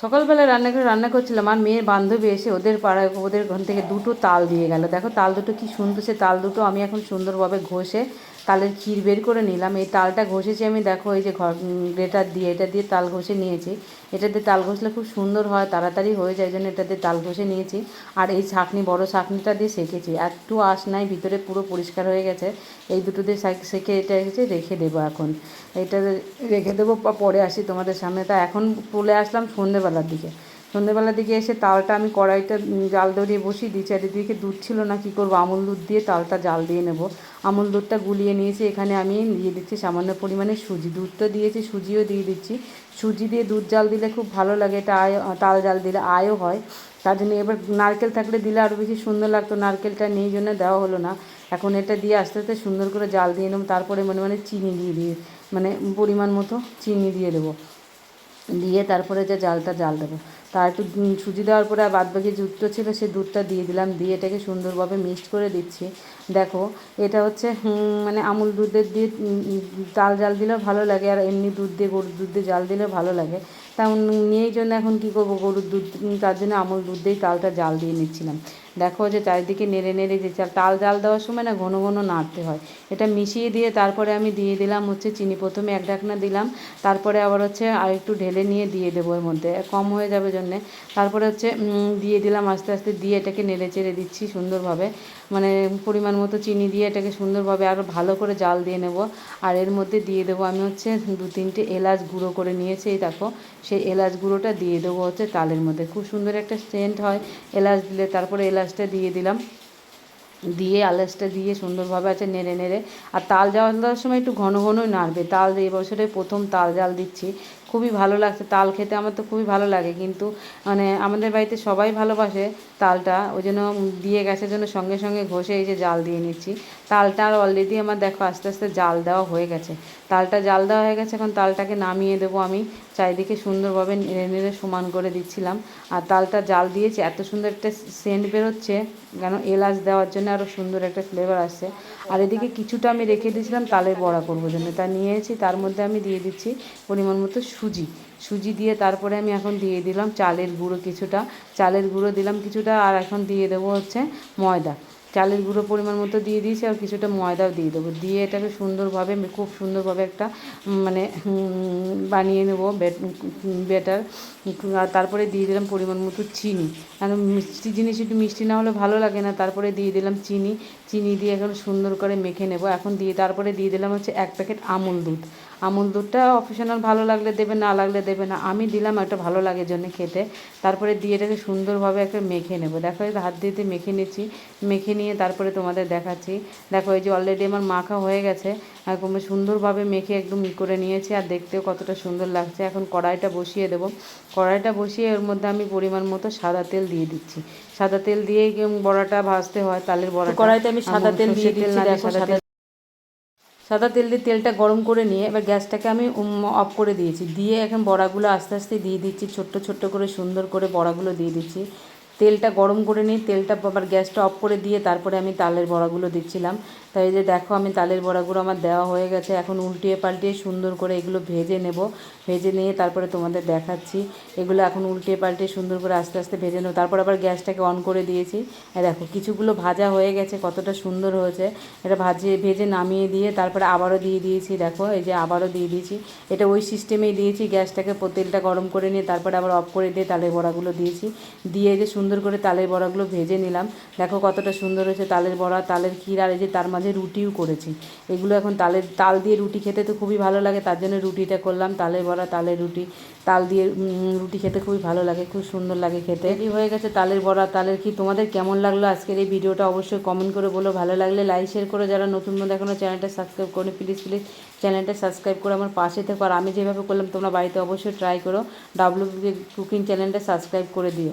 সকালবেলা রান্না করে রান্না করছিলাম, আর মেয়ের বান্ধবী এসে ওদের পাড়ায়, ওদের ঘর থেকে দুটো তাল দিয়ে গেল। দেখো তাল দুটো কি সুন্দর, সে তাল দুটো আমি এখন সুন্দরভাবে ঘষে তালের ক্ষীর বের করে নিলাম। এই তালটা ঘষেছি আমি, দেখো এই যে ঘর গ্রেটার দিয়ে, এটা দিয়ে তাল ঘষে নিয়েছি। এটা দিয়ে তাল ঘষলে খুব সুন্দর হয়, তাড়াতাড়ি হয়ে যায় জন্য এটা দিয়ে তাল ঘষে নিয়েছি। আর এই ছাঁকনি, বড় ছাঁকনিটা দিয়ে সেঁকেছি। একটু আঁশ নাই, ভিতরে পুরো পরিষ্কার হয়ে গেছে। এই দুটো দিয়ে সেঁকে এটা এসে রেখে দেবো এখন। এটা রেখে দেবো, পরে আসি তোমাদের সামনে। তা এখন তুলে আসলাম সন্ধেবেলার দিকে। সন্ধ্যেবেলার দিকে এসে তালটা আমি কড়াইটা জাল ধরিয়ে বসিয়ে দিই। চারিদিকে দুধ ছিল না, কী করব? আমুল দুধ দিয়ে তালটা জাল দিয়ে নেব। আমুল দুধটা গুলিয়ে নিয়েছি। এখানে আমি দিয়ে দিচ্ছি সামান্য পরিমাণে সুজি। দুধটা দিয়েছি, সুজিও দিয়ে দিচ্ছি। সুজি দিয়ে দুধ জাল দিলে খুব ভালো লাগে, এটা আয়, তাল জাল দিলে আয়ও হয়। তার জন্য এবার নারকেল থাকলে দিলে আরও বেশি সুন্দর লাগতো। নারকেলটা নেই জন্য দেওয়া হলো না। এখন এটা দিয়ে আস্তে আস্তে সুন্দর করে জাল দিয়ে নেব। তারপরে মনে মানে চিনি দিয়ে দিয়ে মানে পরিমাণ মতো চিনি দিয়ে দেবো। দিয়ে তারপরে যে জালটা, জাল দেবো। তার একটু সুজি দেওয়ার পরে আর বাদ বাকি দুধটা ছিল সেই দুধটা দিয়ে দিলাম। দিয়ে এটাকে সুন্দরভাবে মিক্সড করে দিচ্ছি। দেখো, এটা হচ্ছে মানে আমুল দুধের দিয়ে তাল জাল দিলেও ভালো লাগে আর এমনি দুধ দিয়ে, গরুর দুধ দিয়ে জাল দিলেও ভালো লাগে। তেমন নিয়েই জন্য এখন কী করব? গরুর দুধ তার জন্য আমুল দুধ দিয়েই তালটা জাল দিয়ে নিচ্ছিলাম। দেখো যে চারিদিকে নেড়ে নেড়ে যে চাল, তাল জাল দেওয়ার সময় না ঘন ঘন নাড়তে হয়। এটা মিশিয়ে দিয়ে তারপরে আমি দিয়ে দিলাম হচ্ছে চিনি। প্রথমে এক ঢাকনা দিলাম, তারপরে আবার হচ্ছে আর একটু ঢেলে নিয়ে দিয়ে দেবো এর মধ্যে। কম হয়ে যাবে জন্যে। তারপরে হচ্ছে দিয়ে দিলাম আস্তে আস্তে দিয়ে এটাকে নেড়ে চেড়ে দিচ্ছি সুন্দরভাবে। মানে পরিমাণ মতো চিনি দিয়ে এটাকে সুন্দরভাবে আরও ভালো করে জাল দিয়ে নেব। আর এর মধ্যে দিয়ে দেবো আমি হচ্ছে দু তিনটে এলাচ গুঁড়ো করে নিয়েছি, এই দেখো। সেই এলাচ গুঁড়োটা দিয়ে দেবো হচ্ছে তালের মধ্যে। খুব সুন্দর একটা সেন্ট হয়। এলাচ দিলে তারপরে এলাচটা দিয়ে দিলাম। দিয়ে আলাচটা দিয়ে সুন্দরভাবে আছে নেড়ে নেড়ে। আর তাল দেওয়ার সময় একটু ঘন ঘনই নাড়বে। তাল এই বছরে প্রথম তাল জাল দিচ্ছি। খুবই ভালো লাগছে। তাল খেতে আমার তো খুবই ভালো লাগে। কিন্তু মানে আমাদের বাড়িতে সবাই ভালোবাসে তালটা। ওই জন্য দিয়ে গেছে জন্য সঙ্গে সঙ্গে ঘষে এই যে জাল দিয়ে নিচ্ছি। তালটা আর অলরেডি আমার দেখো আস্তে আস্তে জাল দেওয়া হয়ে গেছে। তালটা জাল দেওয়া হয়ে গেছে। এখন তালটাকে নামিয়ে দেবো আমি। চারিদিকে সুন্দরভাবে নেড়ে নেড়ে সমান করে দিচ্ছিলাম। আর তালটা জাল দিয়েছি, এত সুন্দর একটা সেন্ট বেরোচ্ছে কেন এলাচ দেওয়ার জন্য আরও সুন্দর একটা ফ্লেভার আসছে। আর এদিকে কিছুটা আমি রেখে দিয়েছিলাম তালের বড়া করব জন্য। তা নিয়েছি, তার মধ্যে আমি দিয়ে দিচ্ছি পরিমাণ মতো সুজি। সুজি দিয়ে তারপরে আমি এখন দিয়ে দিলাম চালের গুঁড়ো কিছুটা। চালের গুঁড়ো দিলাম কিছুটা আর এখন দিয়ে দেবো হচ্ছে ময়দা। চালের গুঁড়ো পরিমাণ মতো দিয়ে দিয়েছি আর কিছুটা ময়দাও দিয়ে দেবো। দিয়ে এটাকে সুন্দরভাবে, খুব সুন্দরভাবে একটা মানে বানিয়ে নেব বেটার আর তারপরে দিয়ে দিলাম পরিমাণ মতো চিনি। কারণ মিষ্টি জিনিস একটু মিষ্টি না হলে ভালো লাগে না। তারপরে দিয়ে দিলাম চিনি। চিনি দিয়ে এখন সুন্দর করে মেখে নেব। এখন দিয়ে, তারপরে দিয়ে দিলাম হচ্ছে এক প্যাকেট আমুল দুধ। আমুল দুধটা অপশনাল ভালো লাগলে দেবে না লাগলে দেবে না। আমি দিলাম একটা ভালো লাগে জন্য খেতে। তারপরে দিয়ে এটাকে সুন্দরভাবে একটা মেখে নেব। দেখো হাত দিয়ে মেখে নিচ্ছি মেখে নিয়ে তারপরে তোমাদের দেখাচ্ছি। দেখো এই যে অলরেডি আমার মাখা হয়ে গেছে একদম সুন্দরভাবে মেখে একদম ই করে নিয়েছি আর দেখতেও কতটা সুন্দর লাগছে। এখন কড়াইটা বসিয়ে দেবো। কড়াইটা বসিয়ে এর মধ্যে আমি পরিমাণ মতো সাদা তেল দিয়ে দিচ্ছি। সাদা তেল দিয়ে বড়াটা ভাজতে হয় তালের বড়া কড়াইতে আমি সাদা তেল দিয়ে দিচ্ছি দেখো সাদা সাদা তেল দিয়ে তেলটা গরম করে নিয়ে এবার গ্যাসটাকে আমি অফ করে দিয়েছি। দিয়ে এখন বড়াগুলো আস্তে আস্তে দিয়ে দিচ্ছি, ছোট্ট ছোট্ট করে সুন্দর করে বড়াগুলো দিয়ে দিচ্ছি। তেলটা গরম করে নিয়ে তেলটা আবার গ্যাসটা অফ করে দিয়ে তারপরে আমি তালের বড়াগুলো দিচ্ছিলাম। তাই যে দেখো আমি তালের বড়াগুলো আমার দেওয়া হয়ে গেছে, এখন উল্টিয়ে পাল্টিয়ে সুন্দর করে এগুলো ভেজে নেব। ভেজে নিয়ে তারপরে তোমাদের দেখাচ্ছি। এগুলো এখন উল্টিয়ে পাল্টিয়ে সুন্দর করে আস্তে আস্তে ভেজে নেব। তারপর আবার গ্যাসটাকে অন করে দিয়েছি। দেখো কিছুগুলো ভাজা হয়ে গেছে, কতটা সুন্দর হয়েছে। এটা ভাজে, ভেজে নামিয়ে দিয়ে তারপরে আবারও দিয়ে দিয়েছি, দেখো এই যে আবারও দিয়ে দিয়েছি। এটা ওই সিস্টেমেই দিয়েছি, গ্যাসটাকে তেলটা গরম করে নিয়ে তারপরে আবার অফ করে দিয়ে তালের বড়াগুলো দিয়েছি। দিয়ে যে সুন্দর করে তালের বড়াগুলো ভেজে নিলাম। দেখো কতটা সুন্দর হয়েছে তালের বড়া, তালের ক্ষীর, আর এই যে তার মাঝে রুটিও করেছি। এগুলো এখন তালের, তাল দিয়ে রুটি খেতে তো খুবই ভালো লাগে, তার জন্য রুটিটা করলাম, তালের বড়া, তালের রুটি। তাল দিয়ে রুটি খেতে খুবই ভালো লাগে, খুব সুন্দর লাগে খেতে। এই হয়ে গেছে তালের বড়া, তালের কি তোমাদের কেমন লাগল আজকের এই ভিডিওটা অবশ্যই কমেন্ট করে বলো। ভালো লাগলে লাইক শেয়ার করে যারা নতুন মধ্যে এখনও চ্যানেলটা সাবস্ক্রাইব করে প্লিজ প্লিজ চ্যানেলটা সাবস্ক্রাইব করে আমার পাশে থেকো। আর আমি যেভাবে করলাম, তোমরা বাড়িতে অবশ্যই ট্রাই করো। ডাব্লু কুকিং চ্যানেলটা সাবস্ক্রাইব করে দিও।